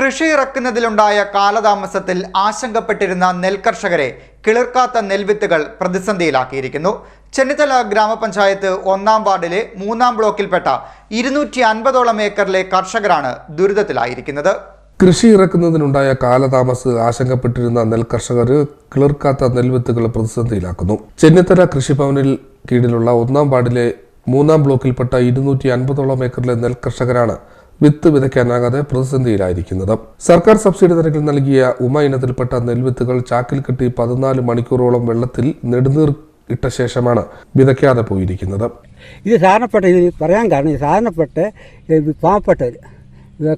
കൃഷി ഇറക്കുന്നതിലുണ്ടായ കാലതാമസത്തിൽ ആശങ്കപ്പെട്ടിരുന്ന നെൽകർഷകരെ കിളിർക്കാത്ത നെൽവിത്തുകൾ പ്രതിസന്ധിയിലാക്കിയിരിക്കുന്നു. ചെന്നിത്തല ഗ്രാമപഞ്ചായത്ത് ഒന്നാം വാർഡിലെ മൂന്നാം ബ്ലോക്കിൽപ്പെട്ട ഇരുന്നൂറ്റി അൻപതോളം ഏക്കറിലെ കർഷകരാണ് ദുരിതത്തിലായിരിക്കുന്നത്. കൃഷി ഇറക്കുന്നതിനുണ്ടായ കാലതാമസ ആശങ്കപ്പെട്ടിരുന്ന നെൽകർഷകർ കിളിർക്കാത്ത നെൽവിത്തുകൾ പ്രതിസന്ധിയിലാക്കുന്നു. ചെന്നിത്തല കൃഷിഭവനിൽ കീഴിലുള്ള ഒന്നാം വാർഡിലെ മൂന്നാം ബ്ലോക്കിൽപ്പെട്ട ഇരുന്നൂറ്റി അൻപതോളം ഏക്കറിലെ നെൽകർഷകരാണ് വിത്ത് വിതയ്ക്കാനാകാതെ പ്രതിസന്ധിയിലായിരിക്കുന്നത്. സർക്കാർ സബ്സിഡി നിരക്കിൽ നൽകിയ ഉമ ഇനത്തിൽപ്പെട്ട നെൽവിത്തുകൾ ചാക്കിൽ കെട്ടി പതിനാല് മണിക്കൂറോളം വെള്ളത്തിൽ നെടുനീർ ഇട്ട ശേഷമാണ് വിതയ്ക്കാതെ പോയിരിക്കുന്നത്. ഇത് സാധാരണപ്പെട്ട ഇത് പറയാൻ കാരണം സാധാരണപ്പെട്ട പാവപ്പെട്ടവർ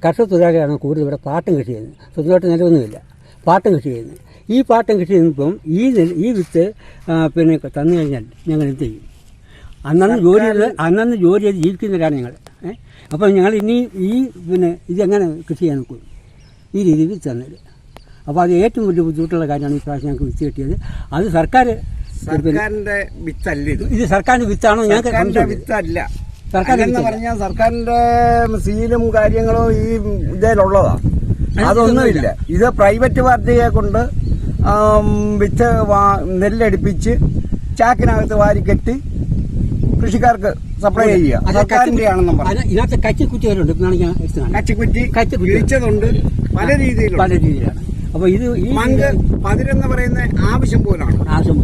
കർഷക തൊഴിലാളികളാണ് കൂടുതൽ ഇവിടെ പാട്ടം കൃഷി ചെയ്യുന്നത്. സ്വന്തമായിട്ട് നിലവൊന്നുമില്ല. പാട്ടം കൃഷി ചെയ്യുന്നത്. ഈ പാട്ടം കൃഷി ചെയ്യുമ്പം ഈ ഈ വിത്ത് പിന്നെ തന്നു കഴിഞ്ഞാൽ ഞങ്ങൾ എന്ത് ചെയ്യും? അന്നന്ന് ജോലി ചെയ്ത് അന്നന്ന് ജോലി ചെയ്ത് ജീവിക്കുന്നവരാണ് ഞങ്ങൾ. അപ്പോൾ ഞങ്ങൾ ഇനി ഈ പിന്നെ ഇതെങ്ങനെ കൃഷി ചെയ്യാൻ നോക്കും. ഈ രീതിയിൽ തന്നത് അപ്പോൾ അത് ഏറ്റവും വലിയ ബുദ്ധിമുട്ടുള്ള കാര്യമാണ് ഈ പ്രാവശ്യം ഞങ്ങൾക്ക് വിത്ത് കിട്ടിയത്. അത് സർക്കാർ സർക്കാരിന്റെ വിത്തല്ല ഇത്. ഇത് സർക്കാരിന്റെ വിത്താണോ? ഞങ്ങൾക്ക്. വിത്തല്ല. സർക്കാർ എന്ന് പറഞ്ഞാൽ സർക്കാരിന്റെ സീലും കാര്യങ്ങളും ഈ ഇതിലുള്ളതാ. അതൊന്നുമില്ല. ഇത് പ്രൈവറ്റ് പാർട്ടിയെ കൊണ്ട് വിത്ത് നെല്ലടിപ്പിച്ച് ചാക്കിനകത്ത് വാരി കെട്ടി കൃഷിക്കാർക്ക് സപ്ലൈ ചെയ്യുക. അത് സർക്കാരിന്റെ ആണെന്നും പറഞ്ഞു. അതിന് ഇതിനകത്ത് കച്ചിക്കുറ്റികളുണ്ട്. കച്ചിക്കുറ്റി കച്ചിക്കുറ്റി. വിളിച്ചതുണ്ട്. പല രീതിയിലുണ്ട്. പല രീതിയിലാണ്. അപ്പോൾ ഇത് ഈ പതിരെന്ന് പറയുന്ന ആവശ്യം പോലാണ്. ആവശ്യം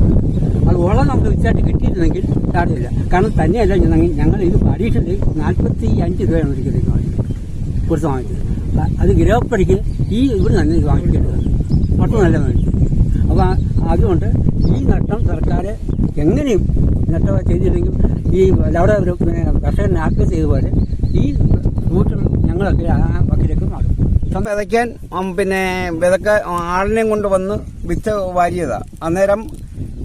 അത് ഉള്ള നമുക്ക് വിച്ചായിട്ട് കിട്ടിയിരുന്നെങ്കിൽ കാര്യമില്ല കാരണം തന്നെയല്ല ഞങ്ങൾ ഇത് അഡീഷണൽ നാൽപ്പത്തി അഞ്ച് രൂപയാണ് ഒരു കിലോ വാങ്ങിച്ചത്. കൊടുത്ത് വാങ്ങിച്ചത്. അത് ഗ്രോപ്പടിക്ക് ഈ ഇവിടെ തന്നെ ഇത് വാങ്ങിക്കേണ്ടത് ഒട്ടും നല്ല മേടിച്ചു അപ്പോൾ അതുകൊണ്ട് ഈ നഷ്ടം സർക്കാർ എങ്ങനെയും നഷ്ടം ചെയ്തില്ലെങ്കിൽ ഈ അവിടെ ഒരു പിന്നെ കർഷകനെ ചെയ്ത പോലെ ഈ റൂട്ട് ഞങ്ങളൊക്കെ ആ വക്കിലേക്ക് മാറും. വിതയ്ക്കാൻ പിന്നെ വിതക്ക ആളിനെയും കൊണ്ട് വന്ന് വിത്ത് വാരിയതാ. അന്നേരം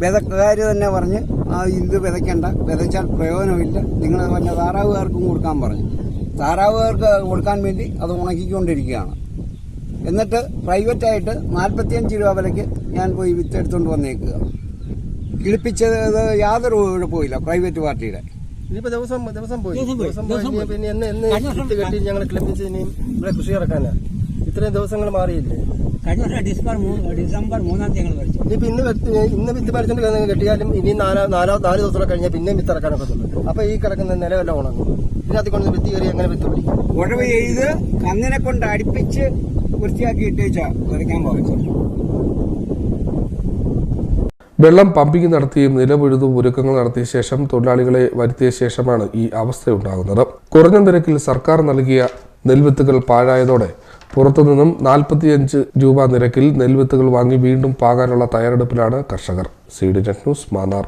വിതക്കാർ തന്നെ പറഞ്ഞ് ഇത് വിതയ്ക്കണ്ട വിതച്ചാൽ പ്രയോജനമില്ല. നിങ്ങൾ പറഞ്ഞ താറാവുകാർക്കും കൊടുക്കാൻ പറഞ്ഞു. താറാവുകാർക്ക് കൊടുക്കാൻ വേണ്ടി അത് ഉണക്കിക്കൊണ്ടിരിക്കുകയാണ്. എന്നിട്ട് പ്രൈവറ്റായിട്ട് നാൽപ്പത്തിയഞ്ച് രൂപ വിലയ്ക്ക് ഞാൻ പോയി വിത്ത് എടുത്തുകൊണ്ട് വന്നേക്കുക. കിളിപ്പിച്ചത് യാതൊരു പോയില്ല പ്രൈവറ്റ് പാർട്ടിയുടെ. ഇനിയിപ്പോ ദിവസം ദിവസം പോയി. ദിവസം. പിന്നെ എന്ന് കെട്ടി ഞങ്ങൾ ക്ലബിച്ച് ഇനിയും ഇവിടെ കൃഷി ഇറക്കാനാ. ഇത്രയും ദിവസങ്ങൾ മാറിയില്ലേ? കഴിഞ്ഞ വർഷം ഡിസംബർ ഡിസംബർ മൂന്നാം തീയതി ഞങ്ങൾ മേടിച്ചു ഇനിയിപ്പോ ഇന്ന് ഇന്ന് വിത്ത് പറിച്ചുകൊണ്ട് കെട്ടിയാലും ഇനി നാലോ നാലോ നാല് ദിവസം കഴിഞ്ഞാൽ പിന്നെയും വിത്ത് ഇറക്കാനൊക്കെ പറ്റുള്ളൂ അപ്പൊ ഈ കിടക്കുന്ന നിലവെല്ലാം ഉണങ്ങും. ഇതിനകത്ത് കൊണ്ട് വിത്ത് കയറി അങ്ങനെ വിത്ത് പിടിക്കും? ഉഴവ് ചെയ്ത് കന്നിനെ കൊണ്ട് അടുപ്പിച്ച് വൃത്തിയാക്കി ഇട്ടേച്ചാ ഇറക്കാൻ പോകച്ചു വെള്ളം പമ്പിങ് നടത്തിയും നിലമുഴുതും ഒരുക്കങ്ങൾ നടത്തിയ ശേഷം തൊഴിലാളികളെ വരുത്തിയ ശേഷമാണ് ഈ അവസ്ഥയുണ്ടാകുന്നത്. കുറഞ്ഞ നിരക്കിൽ സർക്കാർ നൽകിയ നെൽവിത്തുകൾ പാഴായതോടെ പുറത്തുനിന്നും നാൽപ്പത്തിയഞ്ച് രൂപ നിരക്കിൽ നെൽവിത്തുകൾ വാങ്ങി വീണ്ടും പാകാനുള്ള തയ്യാറെടുപ്പിലാണ് കർഷകർ. C D news Mannar.